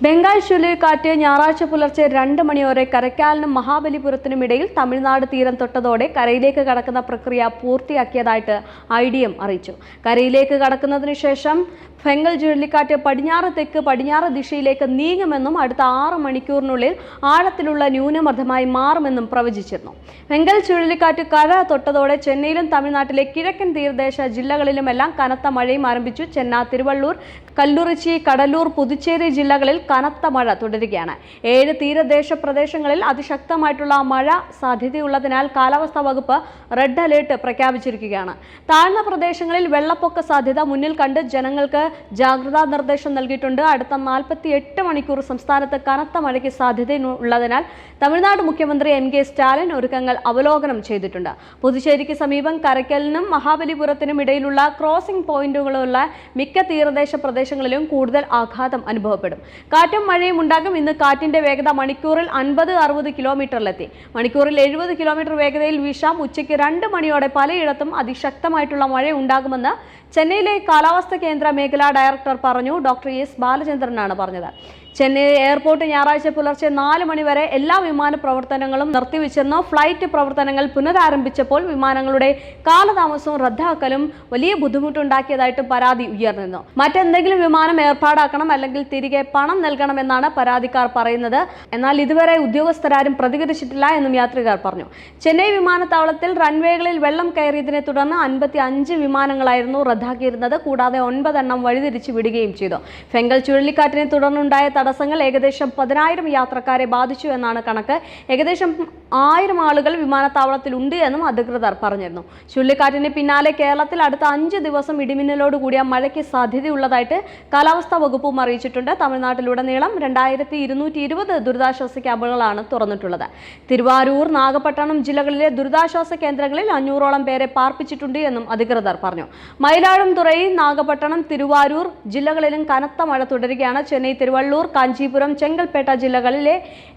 ബംഗാൾ ചുഴലിക്കാറ്റ് ഞായറാഴ്ച പുലർച്ചെ രണ്ട് മണിയോടെ കരക്കാലിനും മഹാബലിപുരത്തിനും ഇടയിൽ തമിഴ്നാട് തീരം തൊട്ടതോടെ കരയിലേക്ക് കടക്കുന്ന പ്രക്രിയ പൂർത്തിയാക്കിയതായിട്ട് ഐ ഡി എം അറിയിച്ചു. കരയിലേക്ക് കടക്കുന്നതിന് ശേഷം ബംഗാൾ ചുഴലിക്കാറ്റ് പടിഞ്ഞാറ് തെക്ക് പടിഞ്ഞാറ് ദിശയിലേക്ക് നീങ്ങുമെന്നും അടുത്ത ആറ് മണിക്കൂറിനുള്ളിൽ ആഴത്തിലുള്ള ന്യൂനമർദ്ദമായി മാറുമെന്നും പ്രവചിച്ചിരുന്നു. ഫെങ്കൽ ചുഴലിക്കാറ്റ് കര തൊട്ടതോടെ ചെന്നൈയിലും തമിഴ്നാട്ടിലെ കിഴക്കൻ തീരദേശ ജില്ലകളിലുമെല്ലാം കനത്ത മഴയും ആരംഭിച്ചു. ചെന്ന തിരുവള്ളൂർ കല്ലുറിച്ചി കടലൂർ പുതുച്ചേരി ജില്ലകളിൽ കനത്ത മഴ തുടരുകയാണ്. ഏഴ് തീരദേശ പ്രദേശങ്ങളിൽ അതിശക്തമായിട്ടുള്ള മഴ സാധ്യതയുള്ളതിനാൽ കാലാവസ്ഥാ വകുപ്പ് റെഡ് അലേർട്ട് പ്രഖ്യാപിച്ചിരിക്കുകയാണ്. താഴ്ന്ന പ്രദേശങ്ങളിൽ വെള്ളപ്പൊക്ക സാധ്യത മുന്നിൽ കണ്ട് ജനങ്ങൾക്ക് ജാഗ്രതാ നിർദ്ദേശം നൽകിയിട്ടുണ്ട്. അടുത്ത നാൽപ്പത്തി എട്ട് മണിക്കൂർ സംസ്ഥാനത്ത് കനത്ത മഴയ്ക്ക് സാധ്യതയുള്ളതിനാൽ തമിഴ്നാട് മുഖ്യമന്ത്രി എം കെ സ്റ്റാലിൻ ഒരുക്കങ്ങൾ അവലോകനം ചെയ്തിട്ടുണ്ട്. പുതുശ്ശേരിക്ക് സമീപം കരയ്ക്കലിനും മഹാബലിപുരത്തിനും ഇടയിലുള്ള ക്രോസിംഗ് പോയിന്റുകളുള്ള മിക്ക തീരദേശ പ്രദേശങ്ങളിലും കൂടുതൽ ആഘാതം അനുഭവപ്പെടും. കാറ്റും മഴയും ഉണ്ടാകും. ഇന്ന് കാറ്റിന്റെ വേഗത മണിക്കൂറിൽ അൻപത് അറുപത് കിലോമീറ്ററിലെത്തി. മണിക്കൂറിൽ എഴുപത് കിലോമീറ്റർ വേഗതയിൽ വീശാം ഉച്ചയ്ക്ക് രണ്ട് മണിയോടെ പലയിടത്തും അതിശക്തമായിട്ടുള്ള മഴ ഉണ്ടാകുമെന്ന് ചെന്നൈയിലെ കാലാവസ്ഥാ കേന്ദ്ര മേഖലാ ഡയറക്ടർ പറഞ്ഞു ഡോക്ടർ എസ് ബാലചന്ദ്രനാണ് പറഞ്ഞത്. ചെന്നൈ എയർപോർട്ട് ഞായറാഴ്ച പുലർച്ചെ നാല് മണിവരെ എല്ലാ വിമാന പ്രവർത്തനങ്ങളും നിർത്തിവെച്ചെന്ന് ഫ്ലൈറ്റ് പ്രവർത്തനങ്ങൾ പുനരാരംഭിച്ചപ്പോൾ വിമാനങ്ങളുടെ കാലതാമസവും റദ്ദാക്കലും വലിയ ബുദ്ധിമുട്ടുണ്ടാക്കിയതായിട്ട് പരാതി ഉയർന്നിരുന്നു. മറ്റെന്തെങ്കിലും വിമാനം ഏർപ്പാടാക്കണം അല്ലെങ്കിൽ തിരികെ പണം നൽകണമെന്നാണ് പരാതിക്കാർ പറയുന്നത്. എന്നാൽ ഇതുവരെ ഉദ്യോഗസ്ഥരാരും പ്രതികരിച്ചിട്ടില്ല എന്നും യാത്രികർ പറഞ്ഞു. ചെന്നൈ വിമാനത്താവളത്തിൽ റൺവേകളിൽ വെള്ളം കയറിയതിനെ തുടർന്ന് അൻപത്തി അഞ്ച് വിമാനങ്ങളായിരുന്നു റദ്ദാക്കിയിരുന്നത്. കൂടാതെ ഒൻപതെണ്ണം വഴിതിരിച്ചു വിടുകയും ചെയ്തു. ഫെങ്കൽ ചുഴലിക്കാറ്റിനെ തുടർന്നുണ്ടായ തടസ്സങ്ങൾ ഏകദേശം പതിനായിരം യാത്രക്കാരെ ബാധിച്ചു എന്നാണ് കണക്ക്. ഏകദേശം ആയിരം ആളുകൾ വിമാനത്താവളത്തിൽ ഉണ്ട് എന്നും അധികൃതർ പറഞ്ഞിരുന്നു. ചുഴലിക്കാറ്റിന് പിന്നാലെ കേരളത്തിൽ അടുത്ത അഞ്ച് ദിവസം ഇടിമിന്നലോട് കൂടിയ മഴയ്ക്ക് സാധ്യതയുള്ളതായിട്ട് കാലാവസ്ഥാ വകുപ്പും അറിയിച്ചിട്ടുണ്ട്. തമിഴ്നാട്ടിലുടനീളം രണ്ടായിരത്തി ഇരുന്നൂറ്റി ഇരുപത് ദുരിതാശ്വാസ ക്യാമ്പുകളാണ് തുറന്നിട്ടുള്ളത്. തിരുവാരൂർ നാഗപട്ടണം ജില്ലകളിലെ ദുരിതാശ്വാസ കേന്ദ്രങ്ങളിൽ അഞ്ഞൂറോളം പേരെ പാർപ്പിച്ചിട്ടുണ്ട് എന്നും അധികൃതർ പറഞ്ഞു. മയിലാടുംതുറൈ നാഗപട്ടണം തിരുവാരൂർ ജില്ലകളിലും കനത്ത മഴ തുടരുകയാണ്. ചെന്നൈ തിരുവള്ളൂർ കാഞ്ചീപുരം ചെങ്കൽപ്പേട്ട ജില്ലകളിലെ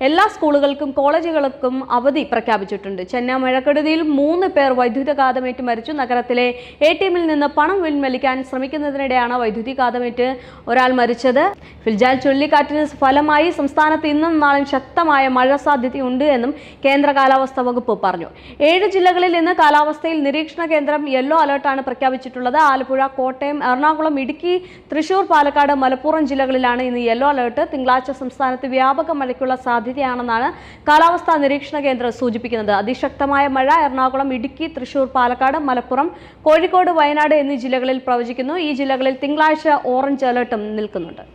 എല്ലാ സ്കൂളുകൾക്കും കോളേജുകൾക്കും അവധി പ്രഖ്യാപിച്ചിട്ടുണ്ട്. ചെന്നൈ മഴക്കെടുതിയിൽ മൂന്ന് പേർ വൈദ്യുതഘാതമേറ്റ് മരിച്ചു. നഗരത്തിലെ എ ടി എമ്മിൽ നിന്ന് പണം പിൻവലിക്കാൻ ശ്രമിക്കുന്നതിനിടെയാണ് വൈദ്യുതിഘാതമേറ്റ് ഒരാൾ മരിച്ചത്. ഫിൽജാൽ ചുഴലിക്കാറ്റിന് ഫലമായി സംസ്ഥാനത്ത് ഇന്നും നാളെയും ശക്തമായ മഴ സാധ്യതയുണ്ട് എന്നും കേന്ദ്ര കാലാവസ്ഥാ വകുപ്പ് പറഞ്ഞു. ഏഴ് ജില്ലകളിൽ നിന്ന് കാലാവസ്ഥയിൽ നിരീക്ഷണ കേന്ദ്രം യെല്ലോ അലർട്ടാണ് പ്രഖ്യാപിച്ചിട്ടുള്ളത്. ആലപ്പുഴ കോട്ടയം എറണാകുളം ഇടുക്കി തൃശൂർ പാലക്കാട് മലപ്പുറം ജില്ലകളിലാണ് ഇന്ന് യെല്ലോ അലർട്ട്. തിങ്കളാഴ്ച സംസ്ഥാനത്ത് വ്യാപക മഴയ്ക്കുള്ള സാധ്യതയാണെന്നാണ് കാലാവസ്ഥാ നിരീക്ഷണ കേന്ദ്രം സൂചിപ്പിക്കുന്നത്. അതിശക്തമായ മഴ എറണാകുളം ഇടുക്കി തൃശൂർ പാലക്കാട് മലപ്പുറം കോഴിക്കോട് വയനാട് എന്നീ ജില്ലകളിൽ പ്രവചിക്കുന്നു. ഈ ജില്ലകളിൽ തിങ്കളാഴ്ച ഓറഞ്ച് അലർട്ടും നിൽക്കുന്നുണ്ട്.